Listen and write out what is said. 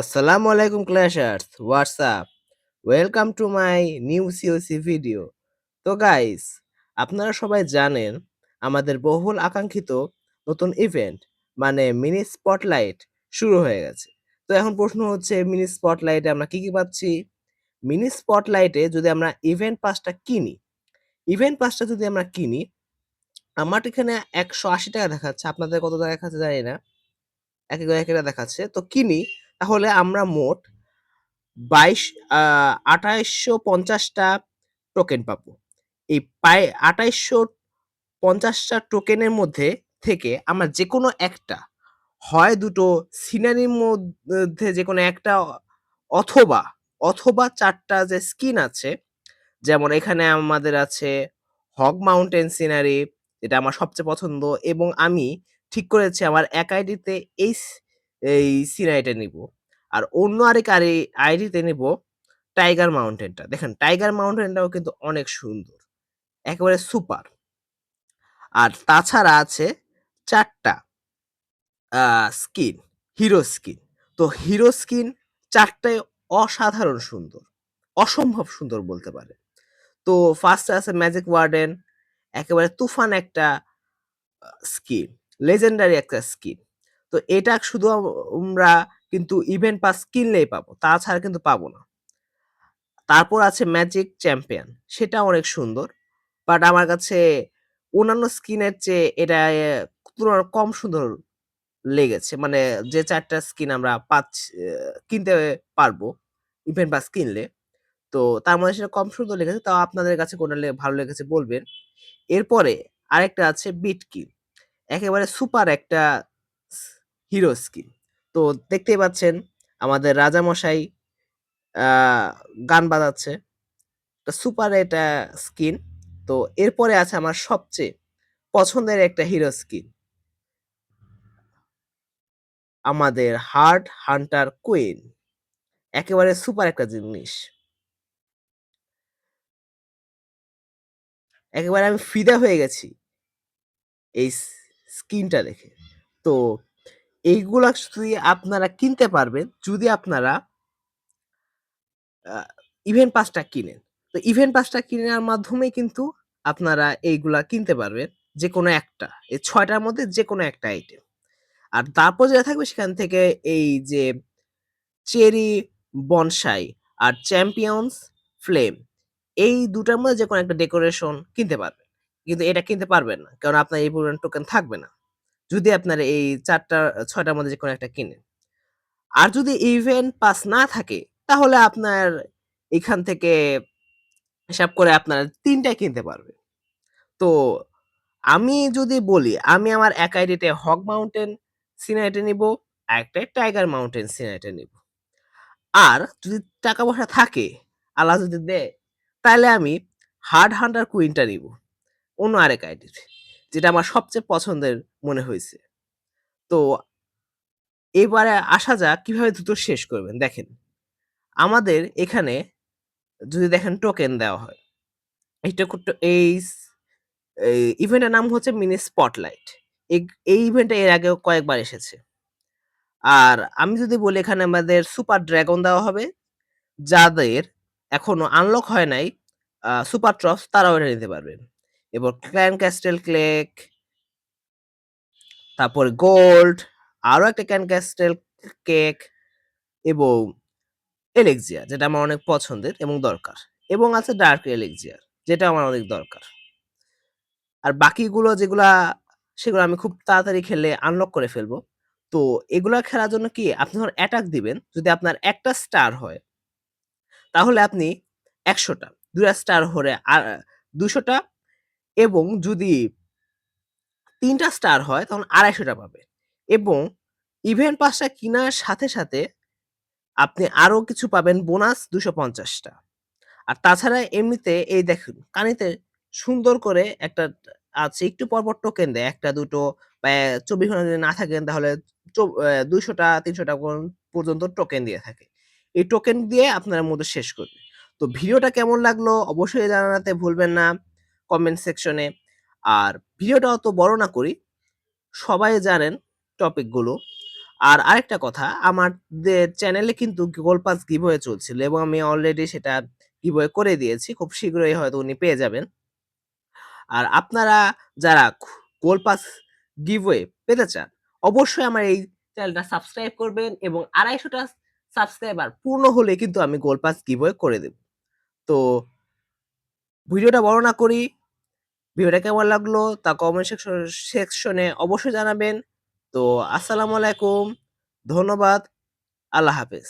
Assalamu আলাইকুম clashers. What's up welcome to my my new video. তো guys, আপনারা সবাই জানেন আমাদের বহুল আকাঙ্ক্ষিত নতুন ইভেন্ট মানে মিনি স্পটলাইট শুরু হয়ে গেছে। তো এখন প্রশ্ন হচ্ছে, মিনি স্পটলাইটে আমরা কি কি পাচ্ছি? মিনি স্পটলাইটে যদি আমরা ইভেন্ট পাসটা কিনি, ইভেন্ট পাসটা যদি আমরা কিনি, আমার এখানে একশো আশি টাকা দেখাচ্ছে, আপনাদের কত টাকা দেখাচ্ছে জানি না এক এক এক একটা দেখাচ্ছে। তো কিনি তাহলে আমরা মোট বাইশ আঠাইশশো পঞ্চাশটা টোকেন পাবো। এই পাই, আঠাইশশো পঞ্চাশটা টোকেনের মধ্যে থেকে আমরা যে কোনো একটা, হয় দুটো সিনারির মধ্যে যে কোনো একটা, অথবা অথবা চারটা যে স্কিন আছে, যেমন এখানে আমাদের আছে হগ মাউন্টেন সিনারি এটা আমার সবচেয়ে পছন্দ, এবং আমি ঠিক করেছি আমার এক আইডিতে এই এই সিনারিটা নিব। আর অন্য আরেক আরে, আইডিতে নিব টাইগার মাউন্টেনটা। দেখেন, টাইগার মাউন্টেনটাও কিন্তু অনেক সুন্দর। একেবারে সুপার। আর তাছাড়া আছে চারটা স্কিন, হিরো স্কিন। তো হিরো স্কিন চারটায় অসাধারণ সুন্দর। অসম্ভব সুন্দর বলতে পারে তো ফার্স্টে আছে ম্যাজিক ওয়ার্ডেন, একেবারে তুফান একটা স্কিন, লেজেন্ডারি একটা স্কিন। তো এটা শুধু আমরা কিন্তু ইভেন্ট পাস কিনলেই পাবো তাছাড়া কিন্তু পাবো না। তারপর আছে ম্যাজিক চ্যাম্পিয়ন সেটা অনেক সুন্দর। বাট আমার কাছে অন্যান্য স্কিনের চেয়ে এটা আহ, তুলনায় কম সুন্দর লেগেছে। মানে যে চারটা স্কিন আমরা পাচ্ছি কিনতে পারব ইভেন্ট পাস কিনলে। তো তার মধ্যে সেটা কম সুন্দর লেগেছে তাও আপনাদের কাছে কোনটা ভালো লেগেছে বলবেন। এরপরে আরেকটা আছে বিট কিল একেবারে সুপার একটা হিরো স্কিন। তো দেখতেই পাচ্ছেন, আমাদের রাজামশাই গান বাজাচ্ছে। সুপার এটা স্কিন। তো এরপরে আছে আমার সবচেয়ে পছন্দের একটা হিরো স্কিন। আমাদের হার্ট হান্টার কুইন। একেবারে সুপার একটা জিনিস। একেবারে আমি ফিদা হয়ে গেছি এই স্কিনটা দেখে। তো এইগুলা যদি আপনারা কিনতে পারবেন যদি আপনারা ইভেন্ট পাসটা কিনেন। তো ইভেন্ট পাসটা কেনার মাধ্যমে কিন্তু আপনারা এইগুলা কিনতে পারবেন যে কোনো একটা। এই ছয়টার মধ্যে যে কোনো একটা আইটেম আর তারপর যেটা থাকবে সেখান থেকে এই যে চেরি, বনসাই আর চ্যাম্পিয়ন্স ফ্লেম, এই দুটার মধ্যে যে কোনো একটা ডেকোরেশন কিনতে পারবেন। কিন্তু এটা কিনতে পারবেন না, কারণ আপনার এই পরিমাণ টোকেন থাকবে না। যদি আপনারা এই চারটা, ছয়টার মধ্যে যে কোনো একটা কিনেন। আর যদি ইভেন্ট পাস না থাকে, তাহলে আপনার এখান থেকে হিসাব করে আপনারা তিনটাই কিনতে পারবেন। তো আমি যদি বলি, আমি আমার এক আইডিতে হক মাউন্টেন সিনারিটা নিব, একটা টাইগার মাউন্টেন সিনারিটা নিব। আর যদি টাকা পয়সা থাকে, আল্লাহ যদি দেয়, তাহলে আমি হার্ড হান্টার কুইনটা নিব। অন্য আরেক আইডিতে যেটা আমার সবচেয়ে পছন্দের মনে হয়েছে। তো এবারে আসা যাক কীভাবে দ্রুত শেষ করবেন। দেখেন, আমাদের এখানে যদি দেখেন টোকেন দেওয়া হয় এই টোক- এই ইভেন্টের নাম হচ্ছে মিনি স্পটলাইট এই ইভেন্টে এর আগেও কয়েকবার এসেছে। আর আমি যদি বলি এখানে আমাদের সুপার ড্রাগন দেওয়া হবে, যাদের এখনও আনলক হয় নাই সুপার ট্রফ তারাও এটা নিতে পারবেন। এবার ক্ল্যান ক্যাস্টেল ক্লেক তারপর গোল্ড আরও একটা ক্যান ক্যাস্টেল কেক এবং এলেক্সিয়ার যেটা আমার অনেক পছন্দের এবং দরকার, এবং আছে ডার্ক এলেক্সিয়ার যেটা আমার অনেক দরকার। আর বাকিগুলো যেগুলা, সেগুলো আমি খুব তাড়াতাড়ি খেলে আনলক করে ফেলব। তো এগুলা খেলার জন্য কি, আপনি ধর অ্যাটাক দিবেন, যদি আপনার একটা স্টার হয়, তাহলে আপনি একশোটা দুটা স্টার হলে আর দুশোটা এবং যদি তিনটা স্টার হয়, তখন আড়াইশোটা পাবে। এবং ইভেন্ট পাসটা কেনার সাথে সাথে আপনি আরও কিছু পাবেন বোনাস দুশো পঞ্চাশটা। আর তাছাড়া এমনিতে এই দেখুন, কানিতে সুন্দর করে একটা আছে, একটু পরপর টোকেন দেয়, একটা, দুটো, বা চব্বিশ ঘণ্টা যদি না থাকেন তাহলে দুইশোটা, তিনশোটা পর্যন্ত টোকেন দিয়ে থাকে। এই টোকেন দিয়ে আপনারা মধ্যে শেষ করবে। তো ভিডিওটা কেমন লাগল অবশ্যই জানাতে ভুলবেন না কমেন্ট সেকশনে আর ভিডিওটা অত বড় না করি, সবাই জানেন টপিকগুলো আর আরেকটা কথা, আমাদের চ্যানেলে কিন্তু গোল পাস গিভওয়ে চলছিল এবং আমি অলরেডি সেটা গিভওয়ে করে দিয়েছি, খুব শীঘ্রই হয়তো উনি পেয়ে যাবেন। আর আপনারা যারা গোল পাস গিভওয়ে পেতে চান, অবশ্যই আমার এই চ্যানেলটা সাবস্ক্রাইব করবেন এবং আড়াইশোটা সাবস্ক্রাইবার পূর্ণ হলে কিন্তু আমি গোল পাস গিভওয়ে করে দেব। তো, ভিডিওটা বড় না করি ভিডিওটা কেমন লাগল তা কমেন্ট সেকশন সেকশনে অবশ্যই জানাবেন। তো আসসালামু আলাইকুম, ধন্যবাদ, আল্লাহ হাফেজ।